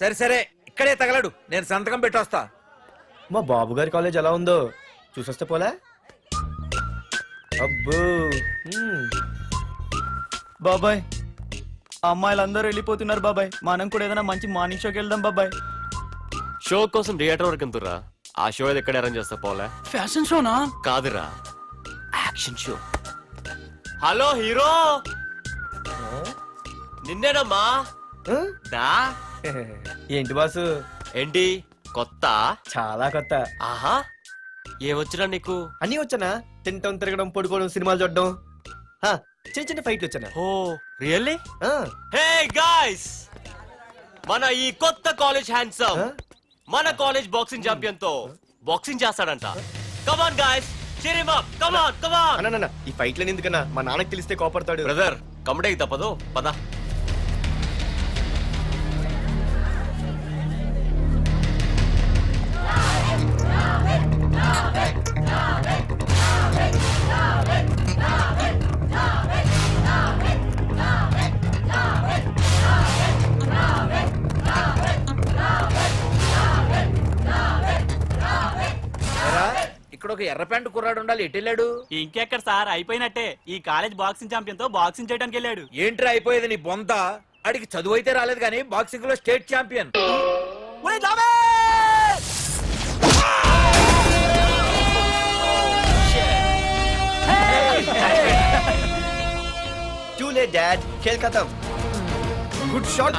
సరే సరే ఇక్కడే తగలడు. నేను సంతకం పెట్టొస్తా. మా బాబు గారి కాలేజ్ ఎలా ఉందో చూసొస్తే పోలే? అబ్బో మ్మ్. బాబాయ్ అమ్మాయిలందరూ వెళ్ళిపోతున్నారు బాబాయ్. మనం కూడా ఏదైనా మంచి మార్నింగ్ షోకి వెళ్దాం బాబాయ్. షో కోసం థియేటర్ వరకు ఎంతురా ఆ షో ఏది ఎక్కడ అరేంజ్ చేస్తా పోలే. ఫ్యాషన్ షోనా కాదురా. యాక్షన్ షో హలో హీరో నిన్నేనమ్మా? ఆ? దా? ఏంటి బాసు? ఏంటి? కొత్త? చాలా కొత్త. ఆహా! ఏమొచ్చినా నీకు? అన్నీ వచ్చానా? తింటం తిరగడం పడుకోవడం సినిమాలు చూడడం. చిన్న చిన్న ఫైట్లు వచ్చానా? Oh really? ఆ, హే గాయ్స్! మన ఈ కొత్త కాలేజ్ హ్యాండ్సమ్ Huh? మన కాలేజ్ బాక్సింగ్ ఛాంపియన్తో బాక్సింగ్ చేస్తాడంట. Come on guys cheer him up. అన్న, అన్న, అన్న, ఈ ఫైట్లని ఎందుకన్నా? మా నాన్నకి తెలిస్తే కోపడతాడు. బ్రదర్ కమడేకి తప్పదు. పద. ఇక్కడ ఒక ఎర్ర ప్యాంటు కుర్రాడు ఉండాలి. ఎటు వెళ్ళాడు? ఇంకెక్కడ సార్? అయిపోయినట్టే. ఈ కాలేజ్ బాక్సింగ్ ఛాంపియన్తో బాక్సింగ్ చేయడానికి వెళ్ళాడు. ఏంట్రా అయిపోయేది నీ బొంత? అడిగి చదువు అయితే రాలేదు కానీ బాక్సింగ్లో స్టేట్ ఛాంపియన్. చూలే డాడ్ ఖేల్ ఖతం గుడ్ షాట్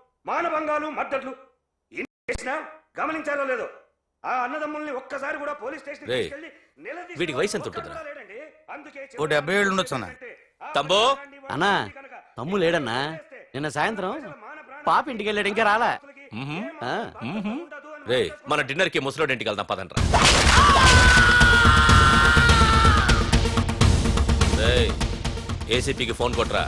మానభంగాలు మద్దతులు ఇన్ని చేసినా గమనించారో లేదో ఆ అన్నదమ్ముల్ని ఒక్కసారి కూడా పోలీస్ స్టేషన్ రేయ్, తీసుకెళ్ళి నిలదీ వీడికి వయసు ఎంత ఉంటుందిరా? లేడండి. అందుకే ఓ డెబ్బై ఏళ్ళు ఉండొచ్చు అన్న. తమ్ముడు? అన్నా తమ్ము లేడన్నా? నిన్న సాయంత్రం పాప ఇంటికి వెళ్ళాడు ఇంకా రాలా? ఆ, రే మన డిన్నర్కి ముసలోడి ఇంటికి వెళ్దాం పదండ్రా. రేయ్ ఏసీపీకి ఫోన్ కొట్రా.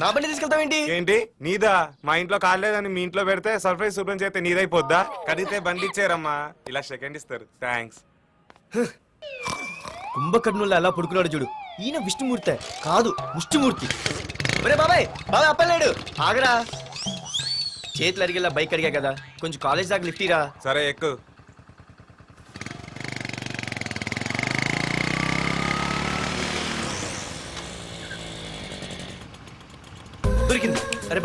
నా బండి తీసుకెళ్తావేంటి ఏంటి? నీదా? మా ఇంట్లో కాలేదని మీ ఇంట్లో పెడితే సర్ప్రైజ్ శుభ్రం చేస్తే నీదైపోద్దా? కడిగితే బండి ఇచ్చారమ్మా. ఇలా సెకండ్ ఇస్తారు. థ్యాంక్స్. కుంభకర్ణుల్లో ఎలా పడుకున్నాడు చూడు. ఈయన విష్ణుమూర్తి. కాదు ముష్టిమూర్తి. ఒరే బాబాయ్ బాబాయ్ అప్పలేడు. ఆగరా. చేతులు అడిగేలా బైక్ అడిగా కదా. కొంచెం కాలేజ్ దాకా లిఫ్ట్ ఇరా. సరే ఎక్కు దొరికింది అరే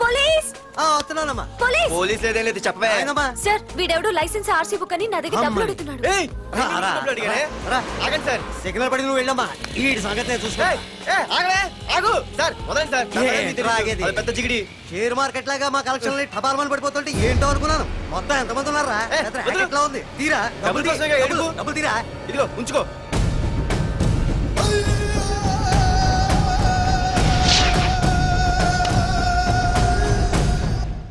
పోలీస్! ఆ, వస్తున్నానమ్మా. పోలీస్! పోలీస్ లేదేం లేదు చెప్పవే. ఆయనమ్మా. సార్ వీడెవడో లైసెన్స్ ఆర్సీ బుక్ అని నా దగ్గర డబ్బులు అడుగుతున్నాడు. ఏయ్, రా, రా? రా. ఆగండి సార్. సిగ్నల్ పడి నువ్వు వెళ్ళమ్మా. ఈ సంగతి ఏయ్, ఏయ్, ఆగవే. ఆగు. సార్ వదండి సార్. నా ఏ. రాగేది. అది పెద్ద జిగిడి. షేర్ మార్కెట్ లాగా మా కలెక్షన్ టపాల్మని పడిపోతుంటే ఏంటో అనుకున్నాను. మొత్తం ఎంతమంది ఉన్నారా? ఏ, పెద్ద వదిలు. racket లా ఉంది? తీరా. డబ్బులు డబ్బులు తీ, కోసమేగా డబ్బులు, ఏడుపు. డబ్బులు తీరా. ఇదిగో ఉంచుకో.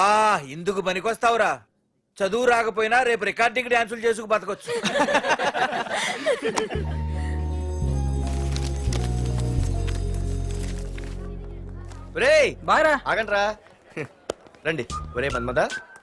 ఆ ఇందుకు పనికొస్తావురా. చదువు రాకపోయినా రేపు రికార్డింగ్ డాన్సులు చేసుకు బతకొచ్చు. రే బాగా ఆగండ్రా. రండి. ఒరే మన్మద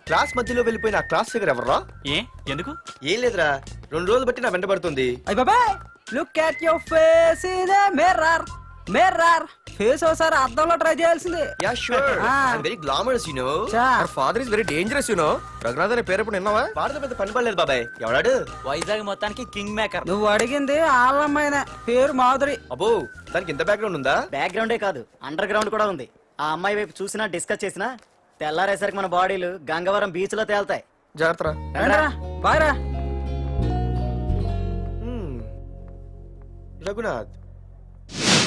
క్లాస్ మధ్యలో వెళ్ళిపోయిన ఆ క్లాస్ ఫిగర్ ఎవర్రా? ఏ ఎందుకు? ఏం లేదురా. రెండు రోజులు బట్టి నా వెంట పడుతుంది. అయ్య బాబాయ్ look at your face in mirror mirror face ఒకసారి అద్దంలో ట్రై చేయాల్సింది. Yeah sure. I'm very glamorous you know చా. Father is very dangerous you know Raghunath అనే పేరు ఎప్పుడు విన్నావా? వాడితో పెద్ద పని పడలేదు బాబాయ్. ఎవడాడు? వైజాగ్ మొత్తానికి కింగ్ మేకర్ నువ్వు అడిగింది ఆళ్ళమ్మాయినే. పేరు మాధురి. అబ్బో దానికి ఇంత బ్యాక్గ్రౌండ్ ఉందా? బ్యాక్గ్రౌండే కాదు అండర్ గ్రౌండ్ కూడా ఉంది. ఆ అమ్మాయి వైపు చూసినా డిస్కస్ చేసినా తెల్లారేసరికి మన బాడీలు గంగవరం బీచ్లో తేల్తాయి. జాగ్రత్త బాగా రఘునాథ్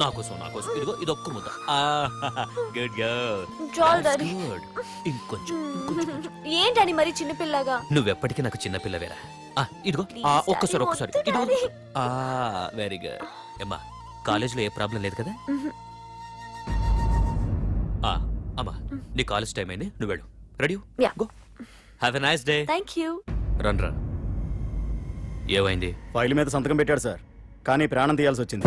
నా కోసం నా కోసం. ఇదిగో ఇది ఒక్క ముద్ద గుడ్ గర్ల్ చాలు డాడీ గుడ్ ఇంకొంచెం ఏంటని మరి చిన్నపిల్లగా నువ్వెప్పటికీ నాకు చిన్న పిల్లవేరా. ఆ, ఇదిగో ఆ, ఒక్కసారి ఒక్కసారి. ఇదిగో. ఆ వెరీ గుడ్ అమ్మా కాలేజీలో ఏ ప్రాబ్లం లేదు కదా? ఆ, అమ్మా నీ కాలేజ్ టైం అయింది. నువ్వు వెళ్ళు. Ready Yeah. Go have a nice day thank you run రా. ఏమైంది? ఫైల్ మీద సంతకం పెట్టాడు సార్. కానీ ప్రాణం తీయాల్సి వచ్చింది.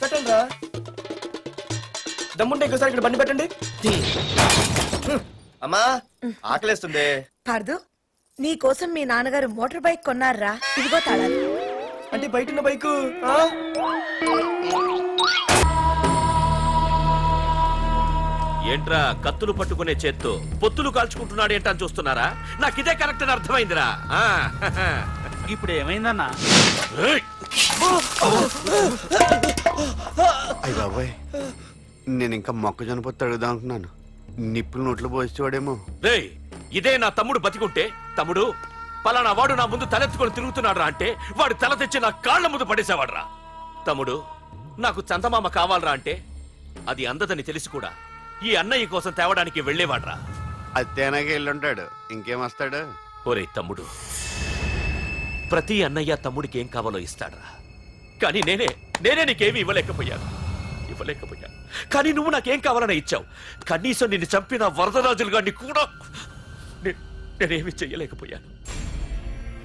పెట్టండి రా. దమ్ముంటే ఇంకోసారి ఇక్కడ బండి పెట్టండి. హ్మ్. అమ్మా ఆకలేస్తుంది. పార్దు నీ కోసం మీ నాన్నగారు మోటార్ బైక్ కొన్నారా? ఇదిగో తాళాలు. అంటే బయట ఉన్న బైకు ఆ? ఏంట్రా కత్తులు పట్టుకునే చేత్తో పొత్తులు కాల్చుకుంటున్నాడు ఏంటని చూస్తున్నారా? నాకు ఇదే కరెక్ట్ అని అర్థమైందిరా. ఆ, ఇప్పుడు ఏమైందన్నా? ఏయ్! అయ్య బాబాయ్. నేను ఇంకా మొక్కజొన్న పొత్తు అడుగుదాం అనుకున్నాను. నిప్పులు నోట్లో పోసేవాడేమో. రేయ్ ఇదే నా తమ్ముడు బతికుంటే తమ్ముడు పలానా వాడు నా ముందు తలెత్తుకొని తిరుగుతున్నాడు అంటే వాడు తల తెచ్చి నా కాళ్ళ ముందు పడేసేవాడ్రా. తమ్ముడు నాకు చందమామ కావాలరా అంటే అది అందదని తెలిసి కూడా. ఈ అన్నయ్య కోసం తేవడానికి వెళ్ళేవాడ్రా. అత్తేనాగే వెళ్ళుంటాడు ఇంకేం వస్తాడు? ఒరే తమ్ముడు ప్రతి అన్నయ్య తమ్ముడికి ఏం కావాలో ఇస్తాడ్రా. కానీ నేనే నేనే నీకేమీ ఇవ్వలేకపోయాను. ఇవ్వలేకపోయాను. కానీ నువ్వు నాకేం కావాలని ఇచ్చావు. కనీసం నిన్ను చంపిన వరదరాజులు గారిని కూడా నే- నేనేమి చెయ్యలేకపోయాను.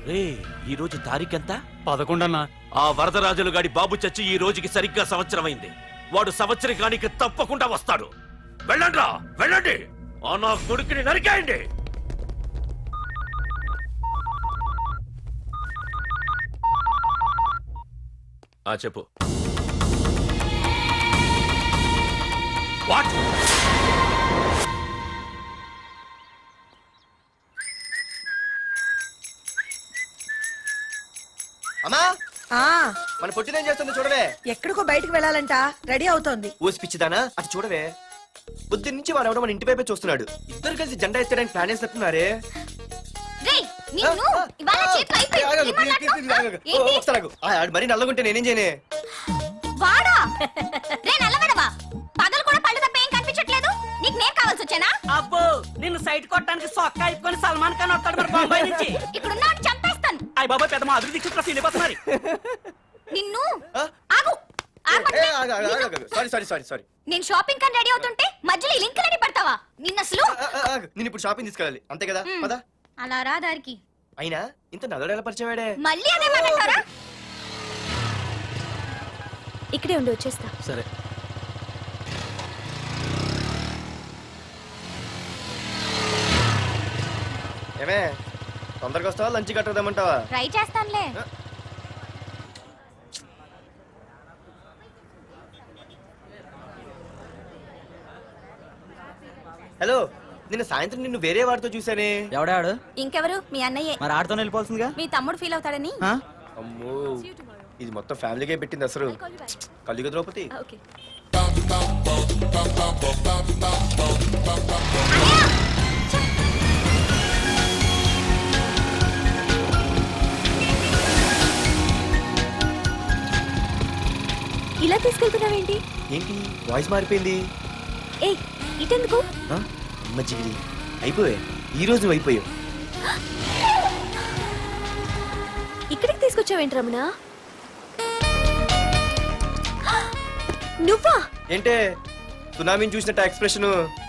రే ఈ రోజు తారీఖెంత? పదకొండన్నా. ఆ వరదరాజులు గాడి బాబు చచ్చి ఈ రోజుకి సరిగ్గా సంవత్సరం అయింది వాడు సంవత్సరకానికి తప్పకుండా వస్తాడు. వెళ్ళండి వెళ్ళండి. ఆ నా కొడుకుని నరికేయండి. ఆ చెప్పు. వాట్ అమ్మా! ఆ. మన పొట్టిదేం చేస్తుంది చూడవే? ఎక్కడికో బయటకు వెళ్ళాలంట. రెడీ అవుతోంది. ఊసి పిచ్చిదానా? అది చూడవే. బుద్ధి నుంచి వాడు ఎవడో మన ఇంటి వైపే చూస్తున్నాడు. ఇద్దరు కలిసి జెండా ఎత్తడానికి ప్లాన్ వేసినట్టున్నారే. రేయ్ నిన్ను ఇవాళ చేతులు అయిపోయి ఏం మాట్లాడుతున్నావ్? ఏంటి? మరి నల్లగుంటే నేనేం చేయనే? వాడా? రే నల్లవడవా? పగలు నిన్ను సైట్ కొట్టడానికి సొక్క అయిపోయి సల్మాన్ ఖాన్ వస్తాడు మరి బొంబాయి నుంచి. ఇక్కడ ఉన్న చంపేస్తాను. అయ్య బాబాయ్ పెద్ద మా అభివృద్ధి చుట్టూ వెళ్ళిపోతున్నారు నిన్ను? ఆగు. సారీ సారీ సారీ సారీ నేను షాపింగ్ కని రెడీ అవుతుంటే మధ్యలో ఈ లింకులని పడతావా? నిన్న అసలు? నేను ఇప్పుడు షాపింగ్ తీసుకెళ్ళాలి. అంతే కదా. పదా. అలా రా దారికి. అయినా ఇంత నల్లడు ఎలా పరిచయం వాడే మళ్ళీ అదే మాట్లాడతారా? ఇక్కడే ఉండి వచ్చేస్తా. సరే. ఏమే తొందరగా వస్తావా? లంచ్ కట్టదామంటావా ట్రై చేస్తానులే. హలో నిన్న సాయంత్రం నిన్ను వేరే వాడితో చూసానే ఎవడాడు? ఇంకెవరు? మీ అన్నయ్యే. మరి ఆడుతోనే వెళ్ళిపోతుందిగా మీ తమ్ముడు ఫీల్ అవుతాడని? అమ్మో ఇది మొత్తం ఫ్యామిలీకే పెట్టింది అసలు. కలియుగ ద్రౌపది. ఇలా తీసుకెళ్తున్నావేంటి ఏంటి? వాయిస్ మారిపోయింది. ఏ ఇటెందుకు? ఆ? అమ్మ జిగిరి అయిపోయా. ఈ రోజు అయిపోయావు ఇక్కడికి తీసుకొచ్చావేంటి రమణ? నువ్వా? ఏంటే? సునామీని చూసినట్టు ఎక్స్ప్రెషన్?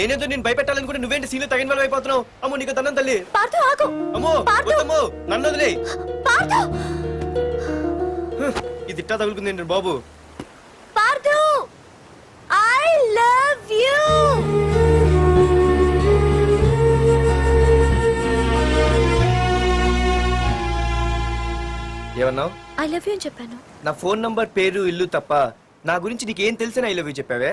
నేనేదో నేను భయపెట్టాలనుకుంటే నువ్వేంటి సీన్లు తగిన వాళ్ళు అయిపోతున్నావు? అమ్మో నీకు దండం తల్లి. పార్దు ఆగు. అమ్మో వద్దమ్మో నన్ను వదిలే. పార్దు ఇది ఇట్టా తగులుకుంది బాబు? పార్దు ఐ లవ్ యూ ఏమన్నావు? ఐ లవ్ యూ అని చెప్పాను. నా ఫోన్ నంబర్ పేరు ఇల్లు తప్ప నా గురించి నీకేం తెలిసిన ఐ లవ్ యూ చెప్పావే?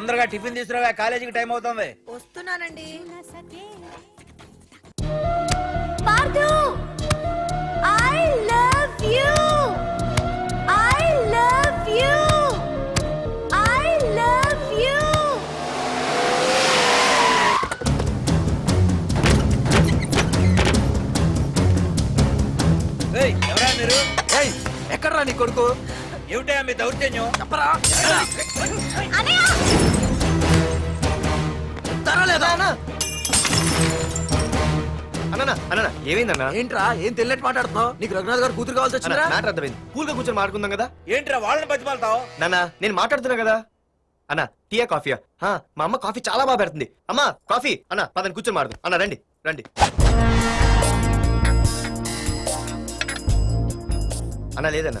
తొందరగా టిఫిన్ తీసుకురావా కాలేజీకి టైం అవుతుంది. వస్తున్నానండి. Pardhu I love you I love you I love you రేయ్, ఎవరా మీరు? ఎక్కడ్రా నీ కొడుకు? ఏమిటయా మీ దౌర్జన్యం? అనయ్య అన్న అన్న ఏమైందన్నా? ఏంట్రా ఏం తెలియట్ మాట్లాడుతున్నావు నీకు రఘునాథ్ గారు కూతురు కావాల్సి అన్న, మ్యాటర్ అర్థమైంది. కూల్గా కూర్చొని మాట్లాడుకుందాం కదా? ఏంట్రా వాళ్ళని బతిమాలతావు? నాన్న నేను మాట్లాడుతున్నా కదా? అన్న టీయా కాఫీయా? హా, మా అమ్మ కాఫీ చాలా బాగా పెడుతుంది. అమ్మా కాఫీ! అన్న పదని కూర్చొని మాడదు అన్న రండి రండి. అన్న లేదన్న.